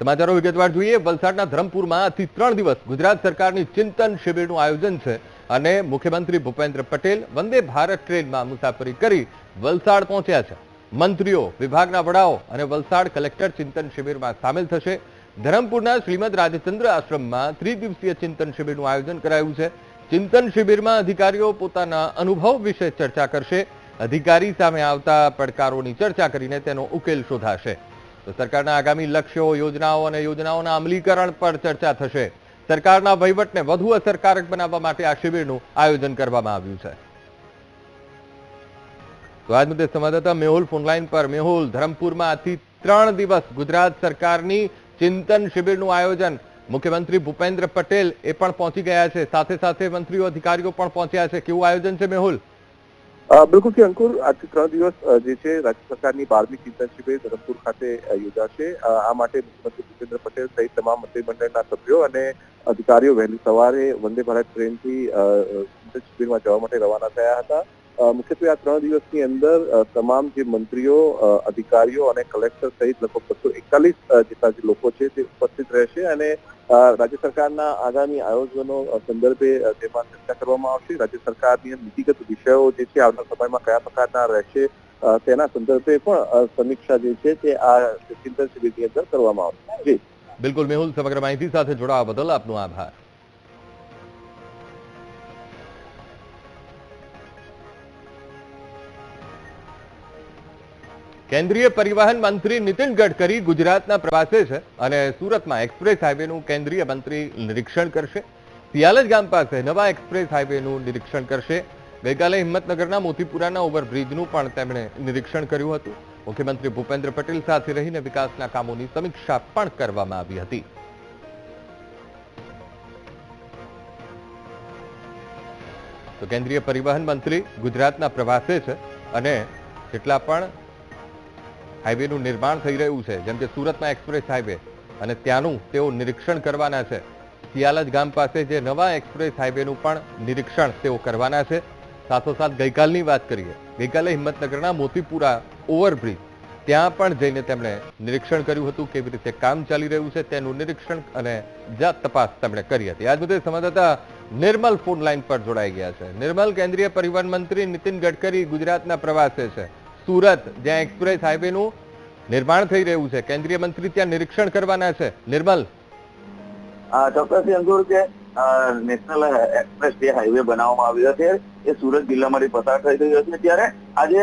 સમાચારો વિગતવાર જોઈએ. વલસાડના ધરમપુરમાં આજથી ત્રણ દિવસ ગુજરાત સરકારની ચિંતન શિબિરનું આયોજન છે અને મુખ્યમંત્રી ભૂપેન્દ્ર પટેલ વંદે ભારત ટ્રેનમાં મુસાફરી કરી વલસાડ પહોંચ્યા છે. મંત્રીઓ, વિભાગના વડાઓ અને વલસાડ કલેક્ટર ચિંતન શિબિરમાં સામેલ થશે. ધરમપુરના શ્રીમદ રાજચંદ્ર આશ્રમમાં ત્રિદિવસીય ચિંતન શિબિરનું આયોજન કરાયું છે. ચિંતન શિબિરમાં અધિકારીઓ પોતાના અનુભવ વિશે ચર્ચા કરશે. અધિકારી સામે આવતા પડકારોની ચર્ચા કરીને તેનો ઉકેલ શોધાશે. તો સરકારના આગામી લક્ષ્યો, યોજનાઓ અને યોજનાઓના અમલીકરણ પર ચર્ચા થશે. સરકારના વહીવટને વધુ અસરકારક બનાવવા માટે આ શિબિરનું આયોજન કરવામાં આવ્યું છે. તો આજ મુદ્દે સંવાદદાતા મેહુલ ફોનલાઈન પર. મેહુલ, ધરમપુરમાં આજથી ત્રણ દિવસ ગુજરાત સરકારની ચિંતન શિબિરનું આયોજન. મુખ્યમંત્રી ભૂપેન્દ્ર પટેલ એ પણ પહોંચી ગયા છે. સાથે સાથે મંત્રીઓ, અધિકારીઓ પણ પહોંચ્યા છે. કેવું આયોજન છે, મેહુલ? બિલકુલ કે અંકુર, આજથી ત્રણ દિવસ જે છે, રાજ્ય સરકારની બારમી ચિંતન ધરમપુર ખાતે યોજાશે. આ માટે મુખ્યમંત્રી ભૂપેન્દ્ર પટેલ સહિત તમામ મંત્રીમંડળના સભ્યો અને અધિકારીઓ વહેલી સવારે વંદે ભારત ટ્રેનથી ચિંતન શિબિરમાં જવા માટે રવાના થયા હતા. મુખ્યત્વે આ ત્રણ દિવસની અંદર તમામ જે મંત્રીઓ અધિકારીઓ અને કલેક્ટર સહિત લગભગ બસો એકતાલીસ જેટલા જે લોકો છે તે ઉપસ્થિત રહેશે અને રાજ્ય સરકારના આગામી આયોજનો સંદર્ભે તેમાં ચર્ચા કરવામાં આવશે. રાજ્ય સરકારની નીતિગત વિષયો જે છે, આવનાર સમયમાં કયા પ્રકારના રહેશે તેના સંદર્ભે પણ સમીક્ષા જે છે, તે આ ચિંતન શિબિરની અંદર કરવામાં આવશે. જી. બિલકુલ, મેહુલ, સમગ્ર માહિતી સાથે જોડાવા બદલ આપનો આભાર. કેન્દ્રીય પરિવહન મંત્રી નીતિન ગડકરી ગુજરાતના પ્રવાસે છે અને સુરતમાં એક્સપ્રેસ હાઈવેનું કેન્દ્રીય મંત્રી નિરીક્ષણ કરશે. સિયાલજ ગામ પાસે નવા એક્સપ્રેસ હાઈવેનું નિરીક્ષણ કરશે. ગઈકાલે હિંમતનગરના મોતીપુરાના ઓવરબ્રિજનું પણ તેમણે નિરીક્ષણ કર્યું હતું. મુખ્યમંત્રી ભૂપેન્દ્ર પટેલ સાથે રહીને વિકાસના કામોની સમીક્ષા પણ કરવામાં આવી હતી. તો કેન્દ્રીય પરિવહન મંત્રી ગુજરાતના પ્રવાસે છે અને જેટલા પણ હાઈવેનું નિર્માણ થઈ રહ્યું છે, જેમ કે સુરતના એક્સપ્રેસ હાઈવે. અને ત્યાંનું તેઓ નિરીક્ષણ કરવાના છે. સિયાલજ ગામ પાસે જે નવા એક્સપ્રેસ હાઈવેનું પણ નિરીક્ષણ તેઓ કરવાના છે. સાથોસાથ ગઈકાલની વાત કરીએ, ગઈકાલે હિંમતનગરના મોતીપુરા ઓવરબ્રિજ, ત્યાં પણ જઈને તેમણે નિરીક્ષણ કર્યું હતું કેવી રીતે કામ ચાલી રહ્યું છે તેનું નિરીક્ષણ અને જાત તપાસ તેમણે કરી હતી. આજ મુદ્દે સંવાદદાતા નિર્મલ ફોન લાઈન પર જોડાઈ ગયા છે. નિર્મલ, કેન્દ્રીય પરિવહન મંત્રી નીતિન ગડકરી ગુજરાતના પ્રવાસે છે. સુરત જ્યાં એક્સપ્રેસ હાઈવેનું નિર્માણ થઈ રહ્યું છે. કેન્દ્રીય મંત્રી ત્યાં નિરીક્ષણ કરવાના છે. નિર્મલ. આ અંગુર કે નેશનલ એક્સપ્રેસ જે હાઈવે બનાવવામાં આવ્યો છે. એ સુરત જિલ્લામાંથી પસાર થઈ રહ્યો છે. ત્યારે આજે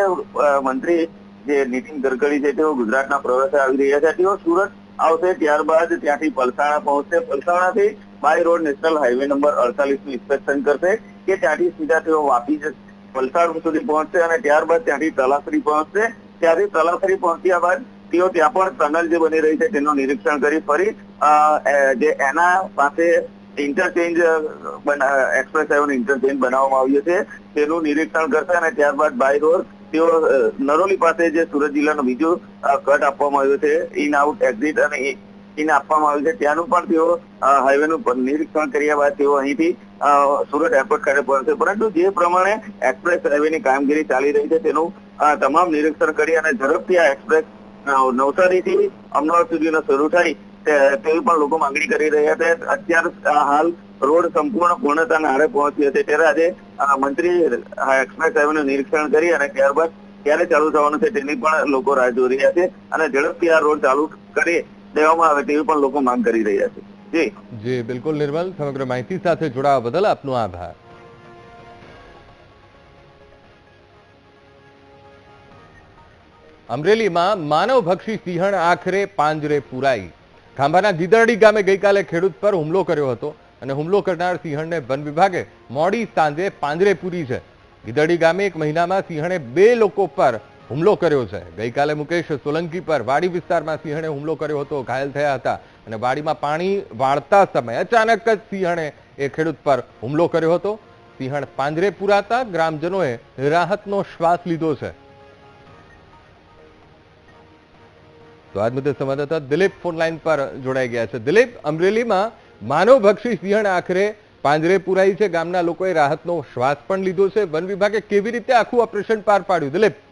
મંત્રી જે નીતિન ગડકરી છે, તેઓ ગુજરાતના પ્રવાસે આવી રહ્યા છે. તેઓ સુરત આવશે ત્યારબાદ ત્યાંથી પલસાણા પહોંચશે. પલસાણાથી by road national highway number અડતાલીસનું inspection કરશે કે ત્યાંથી સીધા તેઓ વાપી જ વલસાડ સુધી પહોંચશે અને ત્યારબાદ ત્યાંથી તલાસરી પહોંચશે. ત્યાંથી તલાસરી પહોંચ્યા બાદ તેઓ ત્યાં પણ ટનલ જે બની રહી છે તેનું નિરીક્ષણ કરી ફરી જે એના પાસે ઇન્ટરચેન્જ એક્સપ્રેસ હાઈવે ઇન્ટરચેન્જ બનાવવામાં આવ્યું છે, તેનું નિરીક્ષણ કરશે અને ત્યારબાદ બાય રોડ તેઓ નરોલી પાસે જે સુરત જિલ્લાનું બીજું કટ આપવામાં આવ્યું છે ઇન આઉટ એક્ઝિટ અને ઇન આપવામાં આવ્યું છે, ત્યાંનું પણ તેઓ હાઈવેનું નિરીક્ષણ કર્યા બાદ તેઓ અહીંથી સુરત એરપોર્ટ ખાતે પહોંચશે પરંતુ જે પ્રમાણે એક્સપ્રેસ હાઈવેની કામગીરી ચાલી રહી છે, તેનું તમામ નિરીક્ષણ કરી અને ઝડપથી આ એક્સપ્રેસ નવસારીથી અમદાવાદ સુધીનો શરૂ થાય તેવી પણ લોકો માંગણી કરી રહ્યા છે. અત્યાર હાલ રોડ સંપૂર્ણ પૂર્ણતાના આરે પહોંચ્યો હતી ત્યારે આજે મંત્રી એક્સપ્રેસ હાઈવેનું નિરીક્ષણ કરી અને ત્યારબાદ ક્યારે ચાલુ થવાનું છે તેની પણ લોકો રાહ જોઈ રહ્યા છે અને ઝડપથી આ રોડ ચાલુ કરી દેવામાં આવે તેવી પણ લોકો માંગ કરી રહ્યા છે. જી. બિલકુલ નિર્મલ, સમગ્ર માહિતી સાથે જોડાવા બદલ આપનો આભાર. અમરેલીમાં માનવભક્ષી સિંહણ આખરે પાંજરે પુરાઈ. ખાંભાના ગીદરડી ગામે ગઈકાલે ખેડૂત પર હુમલો કર્યો હતો અને હુમલો કરનાર સિંહણને વન વિભાગે મોડી સાંજે પાંજરે પૂરી છે. ગીદરડી ગામે એક મહિનામાં સિંહણે બે લોકો પર હુમલો કર્યો છે. ગઈકાલે મુકેશ સોલંકી પર વાડી વિસ્તારમાં સિંહણે હુમલો કર્યો હતો, ઘાયલ થયા હતા અને વાડીમાં પાણી વાળતા સમયે અચાનક જ સિંહણે એ ખેડૂત પર હુમલો કર્યો હતો. સિંહણ પાંજરે પુરાતા, ગ્રામજનોએ રાહતનો શ્વાસ લીધો છે. તો આજ મુદ્દે સંવાદદાતા દિલીપ ફોન લાઈન પર જોડાઈ ગયા છે. દિલીપ, અમરેલીમાં માનવભક્ષી સિંહણ આખરે પાંજરે પુરાઈ છે. ગામના લોકોએ રાહતનો શ્વાસ પણ લીધો છે. વન વિભાગે કેવી રીતે આખું ઓપરેશન પાર પાડ્યું? દિલીપ.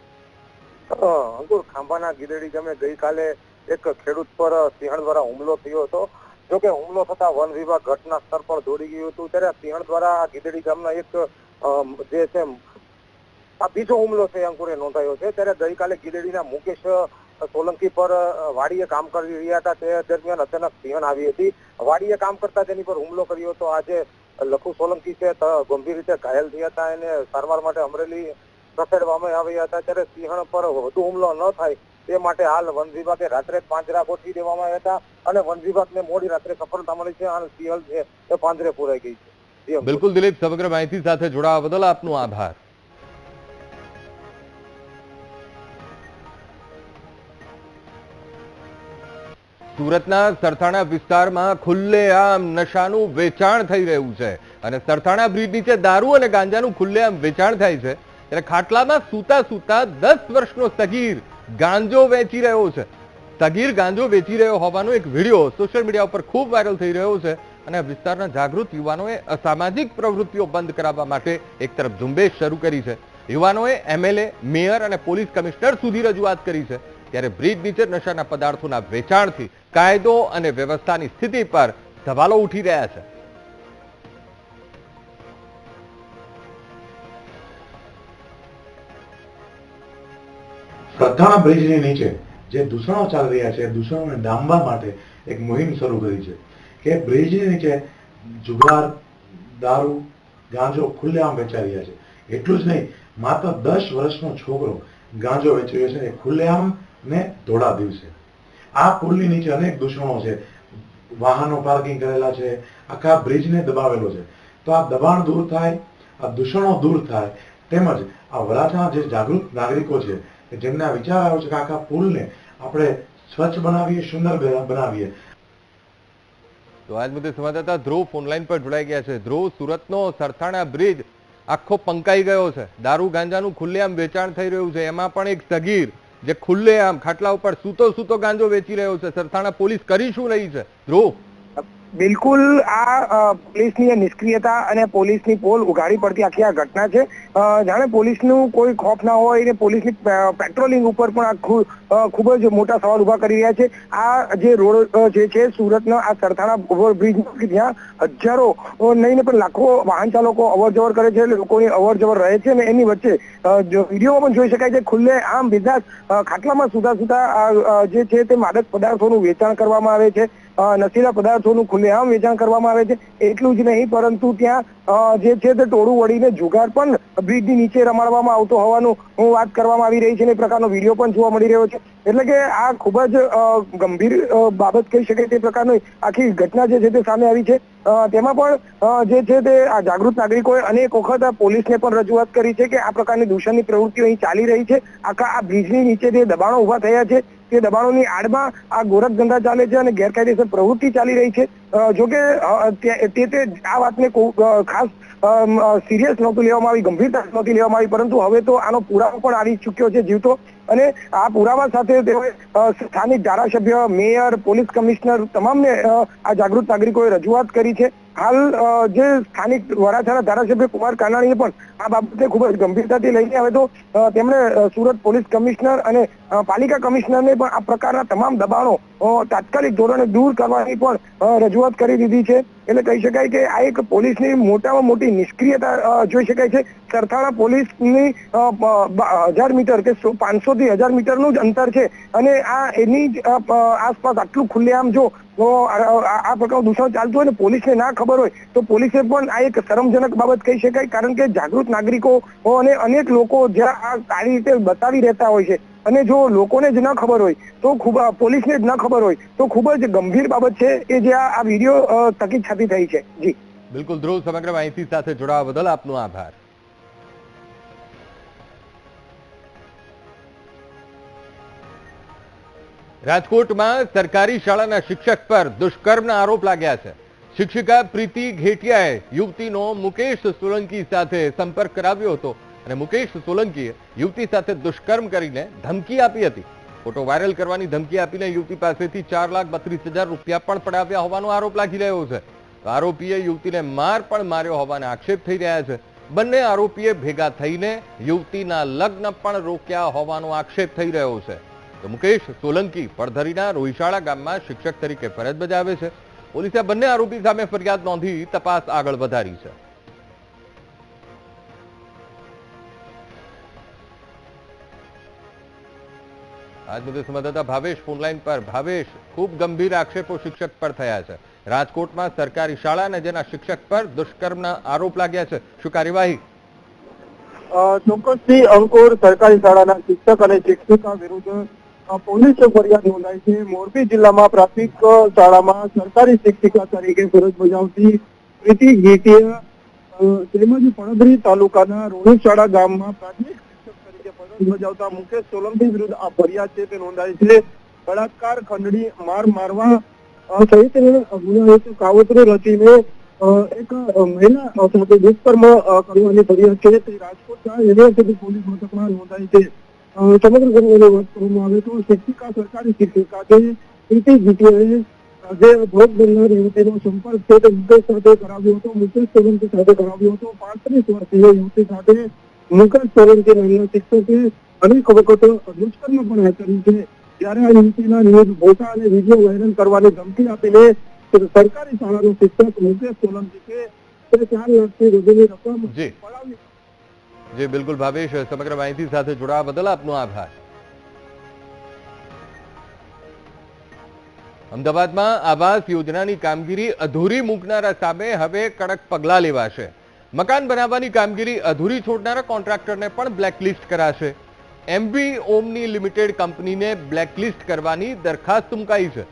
અંકુર ખાંભાના ગીદડી ગામે ગઈકાલે એક ખેડૂત પર સિંહણ દ્વારા હુમલો થયો હતો. જો કે હુમલો થતા વન વિભાગ ઘટના સ્થળ પર દોડી ગયું હતું. ત્યારે સિંહણ દ્વારા આ ગીદડી ગામના એક જે છે, આ બીજો હુમલો છે અંકુરે નોંધાયો છે. ત્યારે ગઈકાલે ગીદડીના મુકેશ સોલંકી પર વાડીએ કામ કરી રહ્યા હતા. તે દરમિયાન અચાનક સિંહણ આવી હતી. વાડીએ કામ કરતા તેની પર હુમલો કર્યો હતો. આજે લખુ સોલંકી છે ગંભીર રીતે ઘાયલ થયા હતા. એને સારવાર માટે અમરેલી ખસેડવામાં આવ્યા હતા ત્યારે સિંહણ પર વધુ હુમલો ન થાય તે માટે હાલ વન વિભાગે રાત્રે પાંજરા ગોઠવી દેવામાં આવ્યા હતા અને વન વિભાગને મોડી રાત્રે સફળતા મળી છે અને સિંહણ છે એ પાંજરે પુરાઈ ગઈ છે. બિલકુલ દિલીપ, સમગ્ર માહિતી સાથે જોડાવા બદલ આપનો આભાર. સુરતના સરથાણા વિસ્તારમાં ખુલ્લેઆમ નશાનું વેચાણ થઈ રહ્યું છે અને સરથાણા બ્રિજ નીચે દારૂ અને ગાંજાનું ખુલ્લેઆમ વેચાણ થાય છે. ત્યારે ખાટલામાં સૂતા સૂતા દસ વર્ષનો સગીર ગાંજો વેચી રહ્યો છે. સગીર ગાંજો વેચી રહ્યો હોવાનો એક વીડિયો સોશિયલ મીડિયા ઉપર ખૂબ વાયરલ થઈ રહ્યો છે અને વિસ્તારના જાગૃત યુવાનોએ અસામાજિક પ્રવૃત્તિઓ બંધ કરાવવા માટે એક તરફ ઝુંબેશ શરૂ કરી છે. યુવાનોએ એમએલએ, મેયર અને પોલીસ કમિશનર સુધી રજૂઆત કરી છે. ત્યારે બ્રિજ નીચે નશાના પદાર્થોના વેચાણથી કાયદો અને વ્યવસ્થાની સ્થિતિ પર સવાલો ઉઠી રહ્યા છે. શ્રદ્ધાના બ્રિજની નીચે જે દૂષણો ચાલી રહ્યા છે, દૂષણોને ડામવા માટે એક મુહિમ શરૂ કરી છે. કે બ્રિજની નીચે જુગાર, દારૂ, ગાંજો ખુલ્લેઆમ વેચાઈ રહ્યા છે. એટલું જ નહીં, માત્ર દસ વર્ષનો છોકરો ગાંજો વેચી રહ્યો છે એ ખુલ્લેઆમ ને ધોળા દિવસે. આ પુલની નીચે અનેક દૂષણો છે. વાહનો પાર્કિંગ કરેલા છે. આખા બ્રિજને દબાવેલો છે. તો આ દબાણ દૂર થાય, આ દૂષણો દૂર થાય, તેમજ આ વરાછાના જે જાગૃત નાગરિકો છે જેમને વિચાર આવે છે કે આખા પુલને આપણે સ્વચ્છ બનાવીએ, સુંદર બનાવીએ. તો આજ મુદ્દે સંવાદદાતા ધ્રુવ ફોનલાઈન પર જોડાઈ ગયા છે. ધ્રુવ, સુરતનો સરથાણા બ્રિજ આખો પંકાઈ ગયો છે. દારૂ ગાંજાનું ખુલ્લેઆમ વેચાણ થઈ રહ્યું છે. એમાં પણ એક સગીર જે ખુલ્લેઆમ ખાટલા ઉપર સૂતો સૂતો ગાંજો વેચી રહ્યો છે. સરથાણા પોલીસ કરી શું રહી છે? ધ્રુવ? બિલકુલ આ પોલીસની નિષ્ક્રિયતા અને પોલીસની પોલ ઉઘાડી પડતી આખી આ ઘટના છે. જાણે પોલીસનું કોઈ ખોફ ના હોય ને પોલીસની પેટ્રોલિંગ ઉપર પણ આ ખૂબ જ મોટા સવાલ ઊભા કરી રહ્યા છે. આ જે રોડ જે છે સુરતનો આ સરથાણા ઓવરબ્રિજ જ્યાં હજારો નહીં પણ લાખો વાહન ચાલકો અવર જવર કરે છે, લોકોની અવર જવર રહે છે અને એની વચ્ચે વીડિયો પણ જોઈ શકાય છે, ખુલ્લે આમ બિઝનેસ ખાટલામાં સુધા સુધા જે છે તે માદક પદાર્થોનું વેચાણ કરવામાં આવે છે. નશીલા પદાર્થોનું ખુલ્લેઆમ વેચાણ કરવામાં આવે છે. એટલું જ નહીં, પરંતુ ત્યાં જે છે તે ટોળું વળીને જુગાર પણ બ્રિજની નીચે રમાડવામાં આવતો હોવાનું વાત કરવામાં આવી રહી છે અને પ્રકારનો વીડિયો પણ જોવા મળી રહ્યો છે. એટલે કે આ ખૂબ જ ગંભીર બાબત કહી શકાય તે પ્રકારની આખી ઘટના જે છે તે સામે આવી છે. તેમાં પણ જે છે તે આ જાગૃત નાગરિકોએ અનેક વખત પોલીસને પણ રજૂઆત કરી છે કે આ પ્રકારની દૂષણની પ્રવૃત્તિઓ અહીં ચાલી રહી છે. આખા આ બ્રિજની નીચે જે દબાણો ઊભા થયા છે તે દબાણોની આડમાં આ ગોરખ ધંધા ચાલે છે અને ગેરકાયદેસર પ્રવૃત્તિ ચાલી રહી છે. અ, જો કે અ, તે તે તે આ વાતને ખાસ સિરિયસ નહોતું લેવામાં આવી ગંભીરતા નહોતી લેવામાં આવી પરંતુ હવે તો આનો પુરાવો પણ આવી ચૂક્યો છે જીવતો. અને આ પુરાવા સાથે તેઓએ સ્થાનિક ધારાસભ્ય મેયર પોલીસ કમિશનર તમામને આ જાગૃત નાગરિકોએ રજૂઆત કરી છે. હાલ જે સ્થાનિક વરાછાના ધારાસભ્ય કુમાર કાનાણીએ પણ આ બાબતે ખૂબ જ ગંભીરતાથી લઈને હવે તો તેમણે સુરત પોલીસ કમિશનર અને પાલિકા કમિશનરને પણ આ પ્રકારના તમામ દબાણો તાત્કાલિક ધોરણે દૂર કરવાની પણ રજૂઆત કરી દીધી છે. એટલે કહી શકાય કે આ એક પોલીસની મોટામાં મોટી નિષ્ક્રિયતા જોઈ શકાય છે. સરથાણા પોલીસની હજાર મીટર કે પાંચસો થી હજાર મીટરનું જ અંતર છે. અને આ, એની જ આસપાસ આટલું ખુલ્લેઆમ જો આ પ્રકારનું દૂષણ ચાલતું હોય ને પોલીસને ના ખબર હોય, તો પોલીસે પણ આ એક શરમજનક બાબત કહી શકાય. કારણ કે જાગૃત નાગરિકો અને અનેક લોકો જ્યાં આ સારી રીતે બતાવી રહેતા હોય છે. અને જો લોકોને જ ન ખબર હોય, તો ખૂબ પોલીસને જ ન ખબર હોય, તો ખૂબ જ ગંભીર બાબત છે એ જે આ વીડિયો તકી થકી થઈ છે. જી. બિલકુલ ધ્રુવ, સમગ્ર માહિતી સાથે જોડાવા બદલ આપનો આભાર. રાજકોટમાં સરકારી શાળાના શિક્ષક પર દુષ્કર્મના આરોપ લાગ્યા છે. શિક્ષિકા પ્રીતિ ઘેટિયાએ યુવતીનો મુકેશ સોલંકી સાથે સંપર્ક કરાવ્યો હતો અને મુકેશ સોલંકીએ યુવતી સાથે દુષ્કર્મ કરીને ધમકી આપી હતી. ફોટો વાયરલ કરવાની ધમકી આપીને યુવતી પાસેથી ચાર લાખ બત્રીસ હજાર રૂપિયા પણ પડાવ્યા હોવાનો આરોપ લાગી રહ્યો છે. આરોપીએ યુવતીને માર પણ માર્યો હોવાના આક્ષેપ થઈ રહ્યા છે. બંને આરોપીએ ભેગા થઈને યુવતીના લગ્ન પણ રોક્યા હોવાનો આક્ષેપ થઈ રહ્યો છે. તો મુકેશ સોલંકી પડધરીના રોહિશાળા ગામમાં શિક્ષક તરીકે ફરજ બજાવે છે. પોલીસે બંને આરોપી સામે ફરિયાદ નોંધી તપાસ આગળ વધારી છે. આજ મુદ્દે સંવાદદાતા ભાવેશ ફોનલાઈન પર. ભાવેશ, ખૂબ ગંભીર આક્ષેપો શિક્ષક પર થયા છે. રાજકોટમાં સરકારી શાળા અને જેના શિક્ષક પર દુષ્કર્મના આરોપ લાગ્યા છે. શું કાર્યવાહી? ચોક્કસથી અંકુર સરકારી શાળાના શિક્ષક અને શિક્ષિકા વિરુદ્ધ પોલીસે ફરિયાદ નોંધાઈ છે. મોરબી જિલ્લામાં પ્રાથમિક શાળામાં સરકારી શિક્ષિકા તરીકે ફરજ બજાવતી પ્રીતિ ગીટીય તેમજ પડદરી તાલુકાના રોહિશાળા ગામમાં પ્રાથમિક શિક્ષક તરીકે ફરજ બજાવતા મુકેશ સોલંકી વિરુદ્ધ આ ફરિયાદ છે તે નોંધાઈ છે. બળાત્કાર, ખંડણી, માર મારવા સહિત કાવતરું રચીને એક મહિલા સાથે દુષ્કર્મ કરવાની ફરિયાદ છે. તે રાજકોટના યુનિવર્સિટી પોલીસ મથકમાં નોંધાઈ છે. સમગ્ર ઘટનાની વાત કરવામાં આવે તો શિક્ષિકા સરકારી શિક્ષિકા જે રીતે જીટીયાએ જે ભોગ બનનાર યુવતીનો સંપર્ક છે તે મુકેશ સાથે કરાવ્યો હતો મુકેશ સોલંકી સાથે કરાવ્યો હતો પાંત્રીસ વર્ષીય યુવતી સાથે મુકેશ સોલંકી નામના શિક્ષકે અનેક વખત દુષ્કર્મ પણ આચર્યું છે. ત્યારે આ યુવતીના ન્યૂઝ ફોટા અને વીડિયો વાયરલ કરવાની ધમકી આપીને સરકારી શાળાનો શિક્ષક મુકેશ સોલંકી છે તે ચાર લાખથી વધુની રકમ પડાવી જી બિલકુલ ભાવેશ, સમગ્ર માહિતી સાથે જોડાવા બદલ આપનો આભાર. અમદાવાદમાં આવાસ યોજનાની કામગીરી અધૂરી મૂકનારા સામે હવે કડક પગલાં લેવાશે. મકાન બનાવવાની કામગીરી અધૂરી છોડનારા કોન્ટ્રાક્ટરને પણ બ્લેકલિસ્ટ કરાશે. એમબી ઓમની લિમિટેડ કંપનીને બ્લેકલિસ્ટ કરવાની દરખાસ્ત મુકાઈ છે.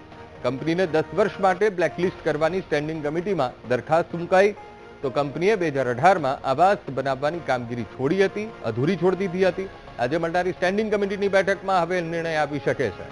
કંપનીને દસ વર્ષ માટે બ્લેકલિસ્ટ કરવાની સ્ટેન્ડિંગ કમિટીમાં દરખાસ્ત મુકાઈ તો કંપનીએ બે હજાર આવાસ બનાવવાની કામગીરી છોડી હતી, અધૂરી છોડી દીધી હતી. આજે મળનારી સ્ટેન્ડિંગ કમિટીની બેઠકમાં હવે નિર્ણય આપી શકે છે.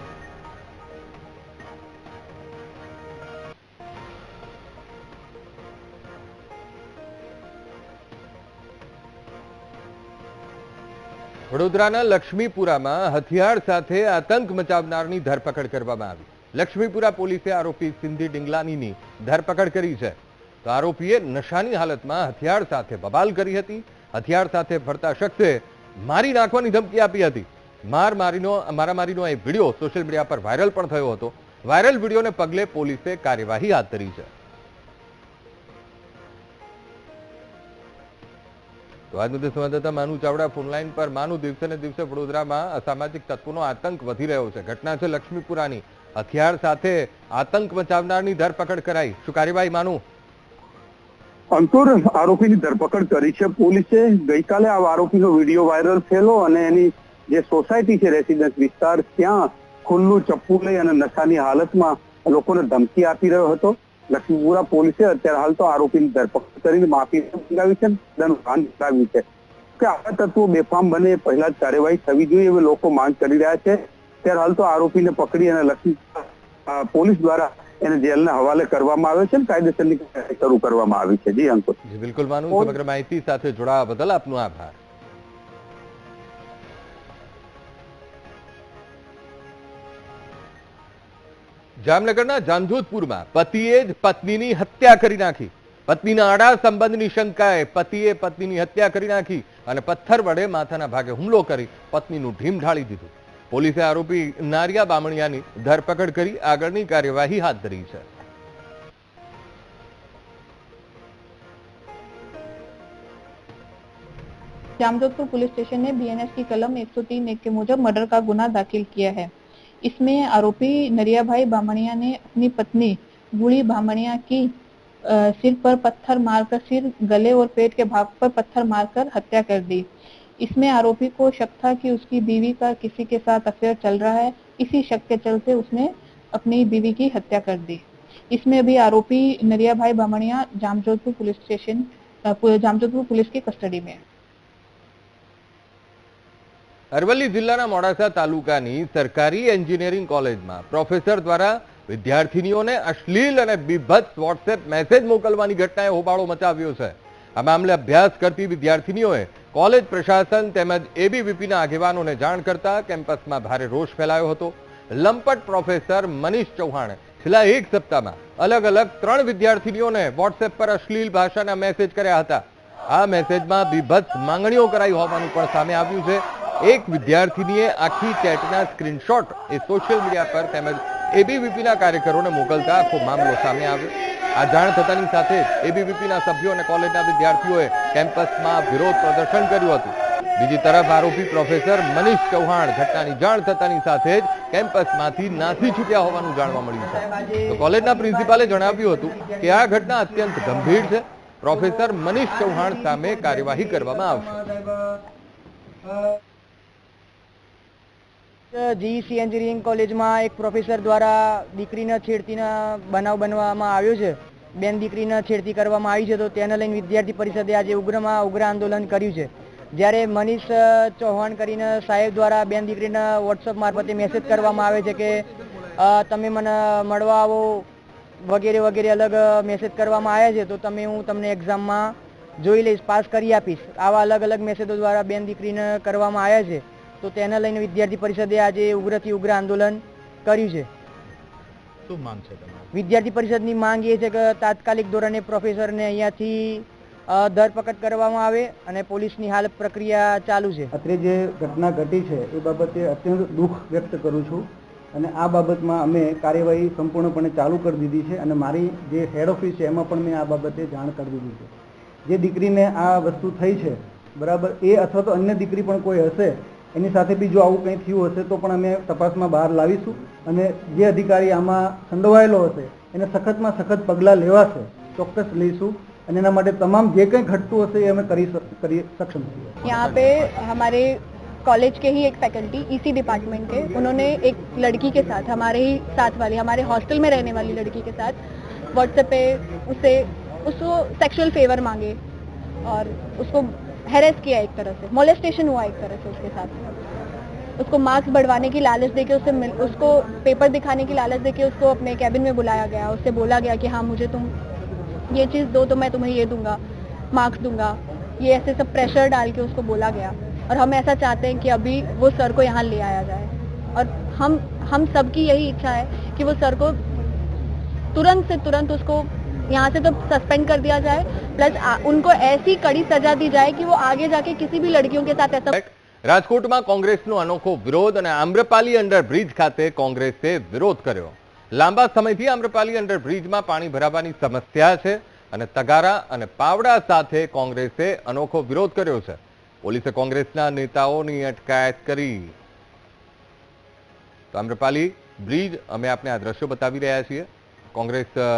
વડોદરાના લક્ષ્મીપુરામાં હથિયાર સાથે આતંક મચાવનારની ધરપકડ કરવામાં આવી. લક્ષ્મીપુરા પોલીસે આરોપી સિંધી ડિંગલાનીની ધરપકડ કરી છે. તો આરોપીએ નશાની હાલતમાં હથિયાર સાથે બબાલ કરી હતી. હથિયાર સાથે ફરતા શખ્સે મારી નાખવાની ધમકી આપી હતી. માર મારીનો, મારામારીનો એ વીડિયો સોશિયલ મીડિયા પર વાયરલ પણ થયો હતો. વાયરલ વિડીયોને પગલે પોલીસે કાર્યવાહી હાથ ધરી છે. તો આજ સંવાદદાતા માનુ ચાવડા ફોનલાઈન પર. માનુ, દિવસે ને દિવસે વડોદરામાં અસામાજિક તત્વોનો આતંક વધી રહ્યો છે. ઘટના છે લક્ષ્મીપુરાની. હથિયાર સાથે આતંક મચાવનારની ધરપકડ કરાઈ. શું કાર્યવાહી, માનું? અંકુર, આરોપીની ધરપકડ કરી છે પોલીસે. ગઈકાલે આ આરોપીનો વીડિયો વાયરલ થયેલો અને એની જે સોસાયટી છે, રેસિડેન્સ વિસ્તાર, ત્યાં ખુલ્લું ચપ્પુ લઈ અને નશાની હાલતમાં લોકોને ધમકી આપી રહ્યો હતો. લક્ષ્મીપુરા પોલીસે અત્યારે હાલ તો આરોપીની ધરપકડ કરીને માફી મંગાવી છે કરાવ્યું છે કે આવા તત્વો બેફામ બને પહેલા જ કાર્યવાહી થવી જોઈએ એવી લોકો માંગ કરી રહ્યા છે. ત્યારે હાલ તો આરોપીને પકડી અને લક્ષ્મી પોલીસ દ્વારા એને જેલના હવાલે કરવામાં આવ્યો છે અને કાયદેસરની શરૂ કરવામાં આવી છે. જી, અંકુર. બિલકુલ માનું સમગ્ર માહિતી સાથે જોડાવા બદલ આપનો આભાર. જામનગરના જામજોધપુરમાં પતિએ જ પત્નીની હત્યા કરી નાખી. પત્નીના આડા સંબંધની શંકાએ પતિએ પત્નીની હત્યા કરી નાખી અને પથ્થર વડે માથાના ભાગે હુમલો કરી પત્નીનું ઢીમ ઢાળી દીધું. પોલીસે આરોપી નારિયા બામણિયાની ધરપકડ કરી આગળની કાર્યવાહી હાથ ધરી છે जामजोधपुर पुलिस स्टेशन ने बीएनएस की कलम 103 एक के मुजब मर्डर का गुना दाखिल किया है इसमें आरोपी नरिया भाई बामणिया ने अपनी पत्नी बूढ़ी बामणिया की अ, सिर पर पत्थर मारकर सिर गले और पेट के भाग पर पत्थर मारकर हत्या कर दी इसमें आरोपी को शक था कि उसकी बीवी का किसी के साथ अफेयर चल रहा है इसी शक के चलते उसने अपनी बीवी की हत्या कर दी इसमें अभी आरोपी नरिया भाई बामणिया जामजोधपुर पुलिस स्टेशन अ, पु- जामजोधपुर पुलिस की कस्टडी में है અરવલ્લી જિલ્લાના મોડાસા તાલુકાની સરકારી એન્જિનિયરિંગ કોલેજમાં પ્રોફેસર દ્વારા વિદ્યાર્થીનીઓને અશ્લીલ અને બીભત્સ વોટ્સએપ મેસેજ મોકલવાની ઘટનાએ હોબાળો મચાવ્યો છે આ મામલે અભ્યાસ કરતી વિદ્યાર્થીનીઓએ કોલેજ પ્રશાસન તેમજ એબીવીપીના આગેવાનોને જાણ કરતા કેમ્પસમાં ભારે રોષ ફેલાયો હતો. લંપટ પ્રોફેસર મનીષ ચૌહાણે છેલ્લા એક સપ્તાહમાં અલગ અલગ ત્રણ વિદ્યાર્થીનીઓને વોટ્સએપ પર અશ્લીલ ભાષાના મેસેજ કર્યા હતા. આ મેસેજમાં બીભત્સ માંગણીઓ કરાઈ હોવાનું પણ સામે આવ્યું છે. એક વિદ્યાર્થીનીએ આખી ચેટના સ્ક્રીનશોટ એ સોશિયલ મીડિયા પર તેમજ એબીવીપીના કાર્યકરોને મોકલતા આખો મામલો સામે આવ્યો. આ જાણ થતાની સાથે એબીવીપીના સભ્યો અને કોલેજના વિદ્યાર્થીઓએ કેમ્પસમાં વિરોધ પ્રદર્શન કર્યું હતું. બીજી તરફ આરોપી પ્રોફેસર મનીષ ચૌહાણ ઘટનાની જાણ થતાની સાથે જ કેમ્પસમાંથી નાસી છૂટ્યા હોવાનું જાણવા મળ્યું છે. તો કોલેજના પ્રિન્સિપાલે જણાવ્યું હતું કે આ ઘટના અત્યંત ગંભીર છે. પ્રોફેસર મનીષ ચૌહાણ સામે કાર્યવાહી કરવામાં આવશે. જીઈસી એન્જિનિયરિંગ કોલેજમાં એક પ્રોફેસર દ્વારા દીકરીના છેડતીના બનાવ બનવામાં આવ્યો છે. બેન દીકરીના છેડતી કરવામાં આવી છે તો તેને લઈને વિદ્યાર્થી પરિષદે આજે ઉગ્રમાં ઉગ્ર આંદોલન કર્યું છે. જ્યારે મનીષ ચૌહાણ કરીને સાહેબ દ્વારા બેન દીકરીના વોટ્સઅપ મારફતે મેસેજ કરવામાં આવે છે કે તમે મને મળવા આવો વગેરે વગેરે અલગ મેસેજ કરવામાં આવ્યા છે તો તમે હું તમને એક્ઝામમાં જોઈ લઈશ પાસ કરી આપીશ. આવા અલગ અલગ મેસેજો દ્વારા બેન દીકરીને કરવામાં આવ્યા છે. તો તેને લઈને વિદ્યાર્થી પરિષદે આજે ઉગ્રથી ઉગ્ર આંદોલન કર્યું છે. શું માંગ છે તમારી? વિદ્યાર્થી પરિષદની માંગ એ છે કે તાત્કાલિક ધોરણે પ્રોફેસરને અહીંયાથી ધરપકડ કરવામાં આવે અને પોલીસની હાલ પ્રક્રિયા ચાલુ છે. અત્રે જે ઘટના ઘટી છે એ બાબતે અત્યંત દુઃખ વ્યક્ત કરું છું અને આ બાબતમાં અમે કાર્યવાહી સંપૂર્ણપણે ચાલુ કરી દીધી છે અને મારી જે હેડ ઓફિસ છે એમાં પણ મેં આ બાબતે જાણ કરી દીધી છે. જે દીકરીને આ વસ્તુ થઈ છે બરાબર એ અથવા તો અન્ય દીકરી પણ કોઈ હશે એની સાથે બી જો આવું કંઈ થયું હશે તો પણ અમે તપાસમાં બહાર લાવીશું અને જે અધિકારી આમાં સંડોવાયેલો હશે એને સખતમાં સખત પગલાં લેવાશે ચોક્કસ લઈશું અને એના માટે તમામ જે કંઈ ઘટતું હશે એ અમે કરી શક- કરી સક્ષમ છીએ यहाँ पे हमारे कॉलेज के ही एक फैकल्टी इसी डिपार्टमेंट के उन्होंने एक लड़की के साथ हमारे ही साथ वाली हमारे हॉस्टल में रहने वाली लड़की के साथ व्हाट्सएप पे उसे उसको सेक्सुअल फेवर मांगे और उसको हैरेस किया एक तरह से, मोलेस्टेशन हुआ एक तरह से उसके साथ। उसको मार्क्स बढ़वाने की लालच देके उससे मिल- उसको पेपर दिखाने की लालच देके उसको अपने कैबिन में बुलाया गया। उससे बोला गया कि हाँ मुझे तुम ये चीज़ दो तो मैं तुम्हें ये दूँगा, मार्क्स दूँगा। ये ऐसे सब प्रेशर डाल के उसको बोला गया। और हम ऐसा चाहते हैं कि अभी वो सर को यहाँ ले आया जाए। और हम हम सबकी यही इच्छा है कि वो सर को तुरंत से तुरंत उसको यहाँ से तो सस्पेंड कर दिया जाए प्लस उनको ऐसी कड़ी सजा दी जाए कि वो आगे जाके किसी भी लड़कियों के साथ ऐसा રાજકોટમાં કોંગ્રેસનો અનોખો વિરોધ અને આમ્રપાલી અંડરબ્રિજ ખાતે કોંગ્રેસે વિરોધ કર્યો લાંબા સમયથી આમ્રપાલી અંડરબ્રિજમાં પાણી ભરાવાની સમસ્યા છે અને તગારા અને પાવડા સાથે કોંગ્રેસે અનોખો વિરોધ કર્યો છે પોલીસે કોંગ્રેસના નેતાઓની અટકાયત કરી તો આમ્રપાલી બ્રિજ અમે આપને આ દ્રશ્યો બતાવી રહ્યા છીએ કોંગ્રેસ અ,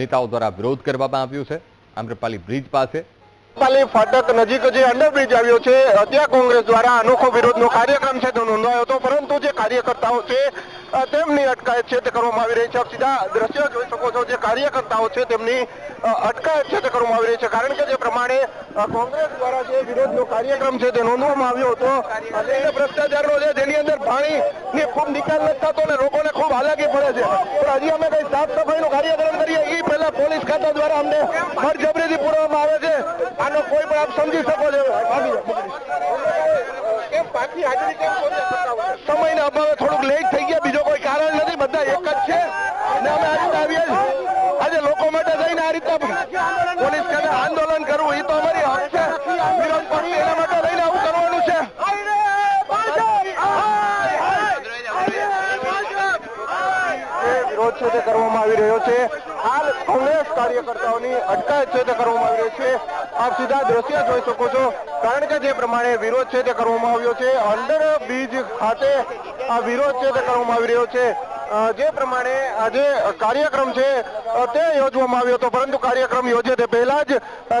નેતાઓ દ્વારા વિરોધ કરવામાં આવ્યો છે. આમ્રપાલી બ્રિજ પાસે પાલી ફાટક નજીક જે અંડરબ્રિજ આવ્યો છે, ત્યાં કોંગ્રેસ દ્વારા અનોખો વિરોધનો કાર્યક્રમ છે તે નોંધાયો હતો. પરંતુ જે કાર્યકર્તાઓ છે તેમની અટકાયત છે તે કરવામાં આવી રહી છે. સીધા દ્રશ્ય જોઈ શકો છો જે કાર્યકર્તાઓ છે તેમની અટકાયત છે તે કરવામાં આવી રહી છે. કારણ કે જે પ્રમાણે કોંગ્રેસ દ્વારા જે વિરોધનો કાર્યક્રમ છે તે નોંધવામાં આવ્યો હતો. અને ભ્રષ્ટાચારનો છે જેની અંદર પાણીની ખૂબ નિકાલ નથી થતો અને લોકોને ખૂબ હાલાકી પડે છે. પણ હજી અમે કઈ સાફ સફાઈનો કાર્યક્રમ કરીએ એ પહેલા પોલીસ ખાતા દ્વારા અમને બળજબરીથી પૂરવામાં આવે છે. આનો કોઈ પણ આપ સમજી શકો છો. સમયના અભાવે થોડુંક લેટ થઈ ગયા, બીજો કોઈ કારણ નથી, બધા એક જ છે. અને અમે આ રીતે આવીએ આજે લોકો માટે થઈને આ રીતના પોલીસ ખાતે આંદોલન કરવું એ તો અમારી હક છે. વિરોધ પક્ષ એના માટે થઈને આવું કરવાનું છે. વિરોધ છે તે કરવામાં આવી રહ્યો છે. હાલ કોંગ્રેસ કાર્યકર્તાઓની અટકાયત છે તે કરવામાં આવી રહી છે. આપ સીધા દ્રશ્ય જોઈ શકો છો. કારણ કે જે પ્રમાણે વિરોધ છે તે કરવામાં આવ્યો છે. અંડર બ્રિજ ખાતે આ વિરોધ છે તે કરવામાં આવી રહ્યો છે. જે પ્રમાણે આજે કાર્યક્રમ છે તે યોજવામાં આવ્યો હતો. પરંતુ કાર્યક્રમ યોજે તે પહેલા જ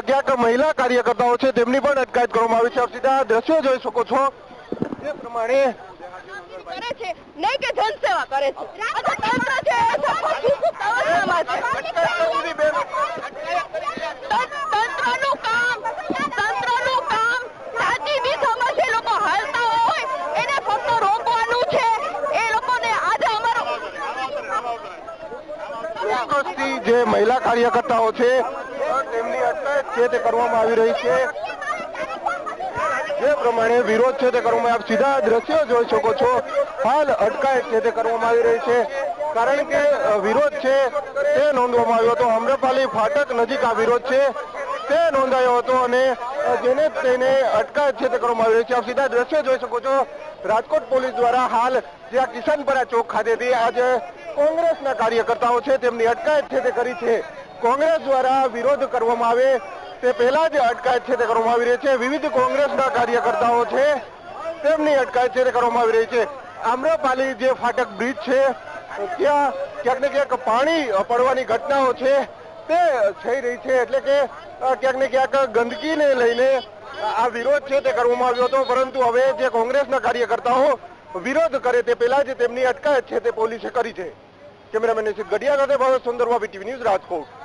ક્યાંક મહિલા કાર્યકર્તાઓ છે તેમની પણ અટકાયત કરવામાં આવી છે. આપ સીધા દ્રશ્યો જોઈ શકો છો. જે પ્રમાણે કરે છે. નહીં કે જનસેવા કરે છે આ તો તંત્ર છે એ તો ફાસિસ્ટ અવસ્થામાં છે તંત્રનું કામ તંત્રનું કામ જાતિ દિશામાં જે લોકો હાલતા હોય એને ફક્ત રોકવાનું છે એ લોકોને આજે અમારો ચોક્કસથી જે મહિલા કાર્યકર્તાઓ છે. તેમની અટકાયત છે તે કરવામાં આવી રહી છે. જે પ્રમાણે વિરોધ છે તે કરવામાં આપ સીધા દ્રશ્યો જોઈ શકો છો. હાલ અટકાયત છે તે કરવામાં આવી રહી છે. કારણ કે વિરોધ છે તે નોંધવામાં આવ્યો હતો. અમ્રપાલી ફાટક નજીક આ વિરોધ છે. તે નોંધાયો હતો અને જેને તેને અટકાયત છે તે કરવામાં આવી રહી છે. આપ સીધા દ્રશ્યો જોઈ શકો છો. રાજકોટ પોલીસ દ્વારા હાલ જે આ કિશનપરા ચોક ખાતેથી આજે કોંગ્રેસના કાર્યકર્તાઓ છે, તેમની અટકાયત છે તે કરી છે. કોંગ્રેસ દ્વારા વિરોધ કરવામાં આવે, તે પહેલા જ અટકાયત છે તે કરવામાં આવી રહી છે. વિવિધ કોંગ્રેસના કાર્યકર્તાઓ છે, તેમની અટકાયત છે તે કરવામાં આવી રહી છે. આમ્રપાલી જે ફાટક બ્રિજ છે, ત્યાં ક્યાંક ને ક્યાંક પાણી પડવાની ઘટનાઓ છે, તે થઈ રહી છે, એટલે કે ક્યાંક ને ક્યાંક ગંદકીને લઈને આ વિરોધ છે તે કરવામાં આવ્યો હતો, પરંતુ હવે જે કોંગ્રેસના કાર્યકર્તાઓ વિરોધ કરે તે પહેલા જ તેમની અટકાયત છે તે પોલીસે કરી છે. કેમેરામેન નિશિત ગઢિયા સાથે ભાવેશ સુંદરવા ટીવી ન્યૂઝ રાજકોટ.